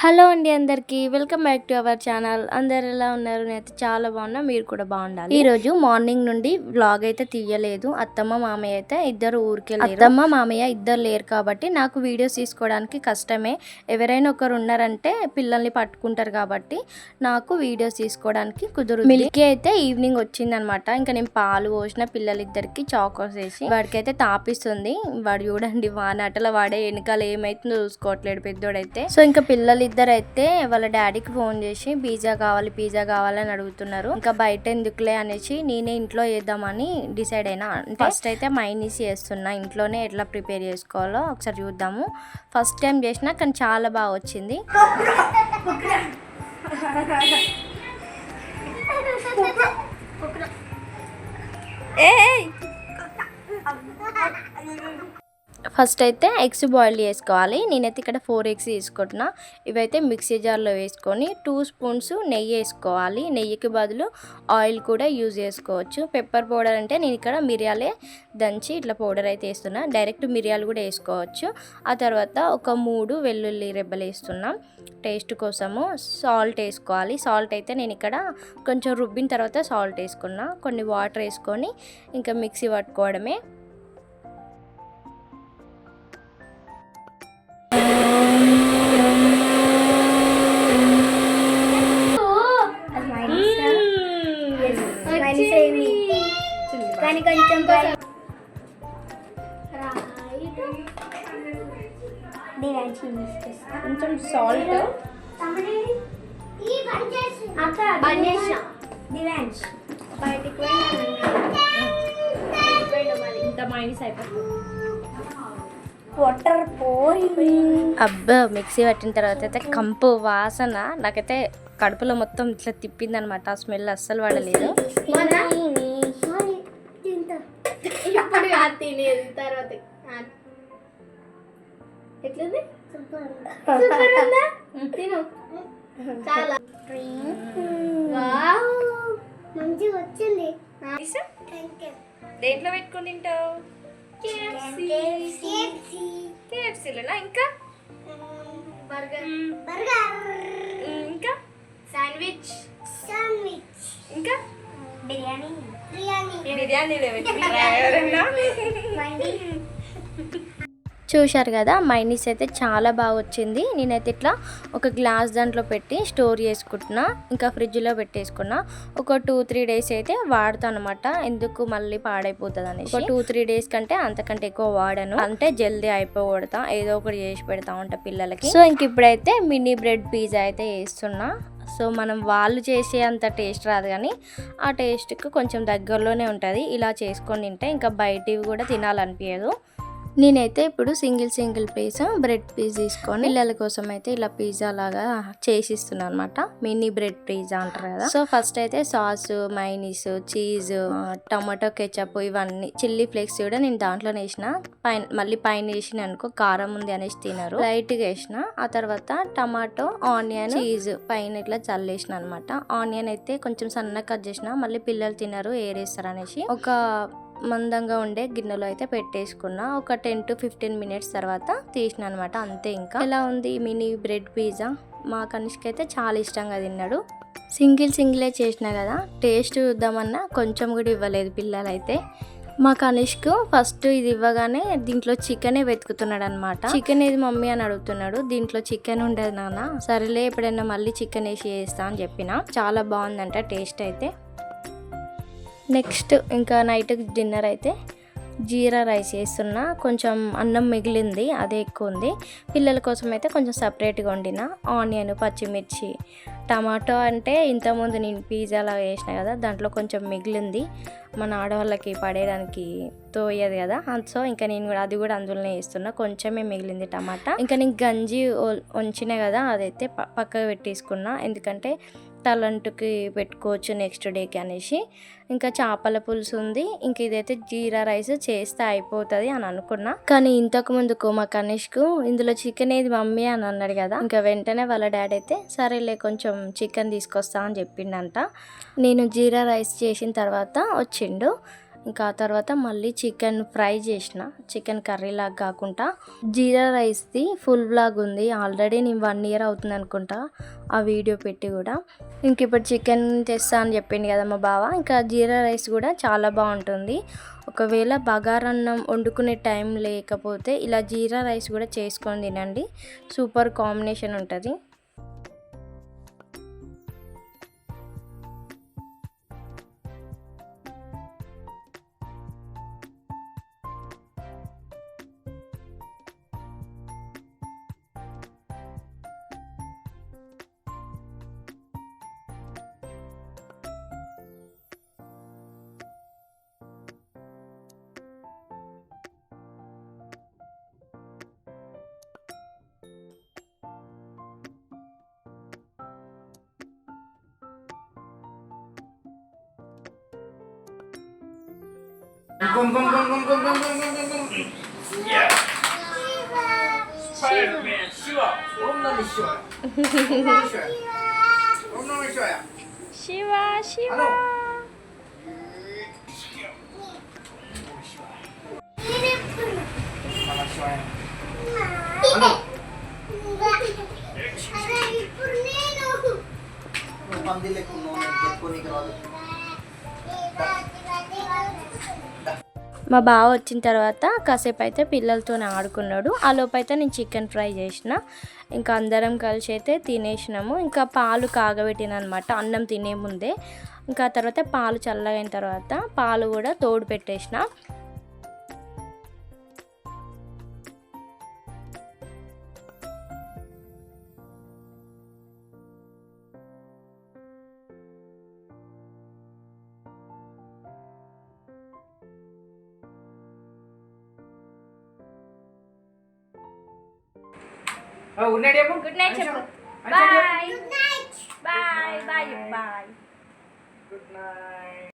Hello అండి అందరికీ welcome back to our channel. అందరు ఎలా ఉన్నారు? నేనైతే చాలా బాగున్నా మీరు కూడా బాగుండాలి. ఈ రోజు మార్నింగ్ నుండి వ్లాగ్ అయితే తీయలేదు. అత్తమ్మ మామయ్య అయితే ఇద్దరు ఊరికి అత్తమ్మ మామయ్య ఇద్దరు లేరు కాబట్టి నాకు వీడియోస్ తీసుకోవడానికి కష్టమే. ఎవరైనా ఒకరు ఉన్నారంటే పిల్లల్ని పట్టుకుంటారు కాబట్టి నాకు వీడియోస్ తీసుకోవడానికి కుదురు మిల్కీ అయితే ఈవినింగ్ వచ్చిందనమాట. ఇంకా నేను పాలు పోసిన పిల్లలిద్దరికి చాకోస్ వేసి వాడికైతే తాపిస్తుంది. వాడు చూడండి వానాటల వాడే వెనకాల ఏమైతుందో చూసుకోవట్లేడు పెద్దోడైతే. సో ఇంకా పిల్లలు ఇద్దరు అయితే వాళ్ళ డాడీకి ఫోన్ చేసి పిజ్జా కావాలి పిజ్జా కావాలని అడుగుతున్నారు. ఇంకా బయట ఎందుకులే అనేసి నేనే ఇంట్లో చేద్దామని డిసైడ్ అయినా. ఫస్ట్ అయితే మైనీస్ చేస్తున్నా. ఇంట్లోనే ఎట్లా ప్రిపేర్ చేసుకోవాలో ఒకసారి చూద్దాము. ఫస్ట్ టైం చేసినా కానీ చాలా బాగా వచ్చింది. ఫస్ట్ అయితే ఎగ్స్ బాయిల్ చేసుకోవాలి. నేనైతే ఇక్కడ ఫోర్ ఎగ్స్ తీసుకుంటున్నా. ఇవైతే మిక్సీ జార్లో వేసుకొని టూ స్పూన్స్ నెయ్యి వేసుకోవాలి. నెయ్యికి బదులు ఆయిల్ కూడా యూజ్ చేసుకోవచ్చు. పెప్పర్ పౌడర్ అంటే నేను ఇక్కడ మిరియాలే దంచి ఇట్లా పౌడర్ అయితే వేస్తున్నా. డైరెక్ట్ మిరియాలు కూడా వేసుకోవచ్చు. ఆ తర్వాత ఒక మూడు వెల్లుల్లి రెబ్బలు వేస్తున్నాం. టేస్ట్ కోసము సాల్ట్ వేసుకోవాలి. సాల్ట్ అయితే నేను ఇక్కడ కొంచెం రుబ్బిన తర్వాత సాల్ట్ వేసుకున్నా. కొన్ని వాటర్ వేసుకొని ఇంకా మిక్సీ పట్టుకోవడమే కానీ కొంచెం కొంచెం సాల్ట్ బంద్ చేసిన దివాన్స్ బయటికి ఇంత మైనస్ అయిపోతుంది. వాటర్ పోయి. అబ్బా మిక్సీ పట్టిన తర్వాత అయితే కంపు వాసన నాకైతే కడుపులో మొత్తం ఇట్లా తిప్పింది అనమాట ఆ స్మెల్ అస్సలు పడలేదు తినేది తర్వాత ఎట్లుంది? సూపర్ ఉందా తిను. చాలా. మంచిగా వచ్చింది దేంట్లో పెట్టుకుని తింటావు? కేఎఫ్సీలోనా ఇంకా? బర్గర్. బర్గర్. ఇంకా? శాండ్విచ్. శాండ్విచ్. ఇంకా? బిర్యానీ. బిర్యానీ బిర్యానీలో మండి చూశారు కదా మైనీస్ అయితే చాలా బాగా వచ్చింది. నేనైతే ఇట్లా ఒక గ్లాస్ దాంట్లో పెట్టి స్టోర్ చేసుకుంటున్నా ఇంకా ఫ్రిడ్జ్లో పెట్టేసుకున్నా. ఒక టూ త్రీ డేస్ అయితే వాడతాను అనమాట ఎందుకు మళ్ళీ పాడైపోతుంది అని ఒక టూ త్రీ డేస్ కంటే అంతకంటే ఎక్కువ వాడను. అంటే జల్దీ అయిపోగొడతా ఏదో ఒకటి చేసి పెడతా ఉంటా పిల్లలకి. సో ఇంక ఇప్పుడైతే మినీ బ్రెడ్ పిజ్జా అయితే వేస్తున్నా సో మనం వాళ్ళు చేసే అంత టేస్ట్ రాదు కానీ ఆ టేస్ట్కి కొంచెం దగ్గరలోనే ఉంటుంది. ఇలా చేసుకొని తింటే ఇంకా బయటివి కూడా తినాలనిపించదు నేనైతే ఇప్పుడు single single piece bread piece తీసుకొని పిల్లల కోసం అయితే ఇలా పిజ్జా లాగా చేసిస్తున్నాను అనమాట మినీ బ్రెడ్ పిజ్జా అంటారు కదా. సో ఫస్ట్ అయితే sauce mayonnaise cheese tomato ketchup ఇవన్నీ చిల్లీ ఫ్లేక్స్ కూడా నేను దాంట్లోనే వేసిన. పైన మళ్ళీ పైన వేసిన అనుకో కారం ఉంది అనేసి తినరు. లైట్గా వేసిన. ఆ తర్వాత టమాటో ఆనియన్ చీజ్ పైన ఇట్లా చల్లేసిన అనమాట. ఆనియన్ అయితే కొంచెం సన్నగా కట్ చేసిన. మళ్ళీ పిల్లలు తినరు ఏరేస్తారు అనేసి. ఒక మందంగా ఉండే గిన్నెలో అయితే పెట్టేసుకున్నా. ఒక టెన్ టు ఫిఫ్టీన్ మినిట్స్ తర్వాత తీసిన అనమాట అంతే ఇంకా. ఎలా ఉంది మినీ బ్రెడ్ పిజ్జా? మా కనిష్క అయితే చాలా ఇష్టంగా తిన్నాడు. సింగిల్ సింగిలే చేసిన కదా టేస్ట్ చూద్దామన్నా కొంచెం కూడా ఇవ్వలేదు పిల్లలైతే. మా కనిష్క్ ఫస్ట్ ఇది ఇవ్వగానే దీంట్లో చికెనే వెతుకుతున్నాడు అనమాట చికెన్ ఏది మమ్మీ అని అడుగుతున్నాడు దీంట్లో చికెన్ ఉండదు నాన్న. సరేలే ఎప్పుడైనా మళ్ళీ చికెన్ వేసి చేస్తా అని చెప్పిన. చాలా బాగుందంట టేస్ట్ అయితే. నెక్స్ట్ ఇంకా నైట్ డిన్నర్ అయితే జీరా రైస్ వేస్తున్నా కొంచెం అన్నం మిగిలింది అదే ఎక్కువ ఉంది. పిల్లల కోసం అయితే కొంచెం సపరేట్గా వండిన. ఆనియన్ పచ్చిమిర్చి టమాటో అంటే ఇంతకుముందు నేను పిజ్జాలా వేసిన కదా దాంట్లో కొంచెం మిగిలింది. మన ఆడవాళ్ళకి పడేయడానికి తోయదు కదా సో ఇంకా నేను కూడా అది కూడా అందులోనే వేస్తున్నా కొంచెమే మిగిలింది టమాటా. ఇంకా నేను గంజి వంచిన కదా అదైతే పక్కకు పెట్టేసుకున్నా. ఎందుకంటే తలంటుకి పెట్టుకోవచ్చు నెక్స్ట్ డేకి అనేసి. ఇంకా చేపల పులుసు ఉంది. ఇంక ఇదైతే జీరా రైస్ చేస్తే అయిపోతుంది అని అనుకున్నా. కానీ ఇంతకు ముందుకు మా కనీష్కు ఇందులో చికెన్ ఏది మమ్మీ అని అన్నాడు కదా ఇంకా వెంటనే వాళ్ళ డాడీ అయితే సరేలే కొంచెం చికెన్ తీసుకొస్తా అని చెప్పిండంట. నేను జీరా రైస్ చేసిన తర్వాత వచ్చిండు. ఇంకా ఆ తర్వాత మళ్ళీ చికెన్ ఫ్రై చేసిన చికెన్ కర్రీ లాగా కాకుండా జీరా రైస్ది ఫుల్ బ్లాగ్ ఉంది. ఆల్రెడీ నేను వన్ ఇయర్ అవుతుంది అనుకుంటా ఆ వీడియో పెట్టి కూడా. ఇంక ఇప్పుడు చికెన్ తెస్తా అని చెప్పింది కదా మా బావ. ఇంకా జీరా రైస్ కూడా చాలా బాగుంటుంది. ఒకవేళ బగారన్నం వండుకునే టైం లేకపోతే ఇలా జీరా రైస్ కూడా చేసుకొని తినండి. సూపర్ కాంబినేషన్ ఉంటుంది. ゴンゴンゴンゴンゴンゴンゴンゴンゴンゴンイエススパイダーマンシュワ女のシュワ女のシュワ女のシュワやシワシワ Pambili kung noon, get ko ni Grabe. మా బావ వచ్చిన తర్వాత కాసేపు అయితే పిల్లలతో ఆడుకున్నాడు. ఆ లోపైతే నేను చికెన్ ఫ్రై చేసిన. ఇంకా అందరం కలిసి అయితే తినేసినాము. ఇంకా పాలు కాగబెట్టిన అనమాట అన్నం తినే ముందే. ఇంకా తర్వాత పాలు చల్లగైన తర్వాత పాలు కూడా తోడు పెట్టేసిన. గుడ్ నైట్ చెప్పు గుడ్ నైట్ చెప్పు bye bye bye bye bye good night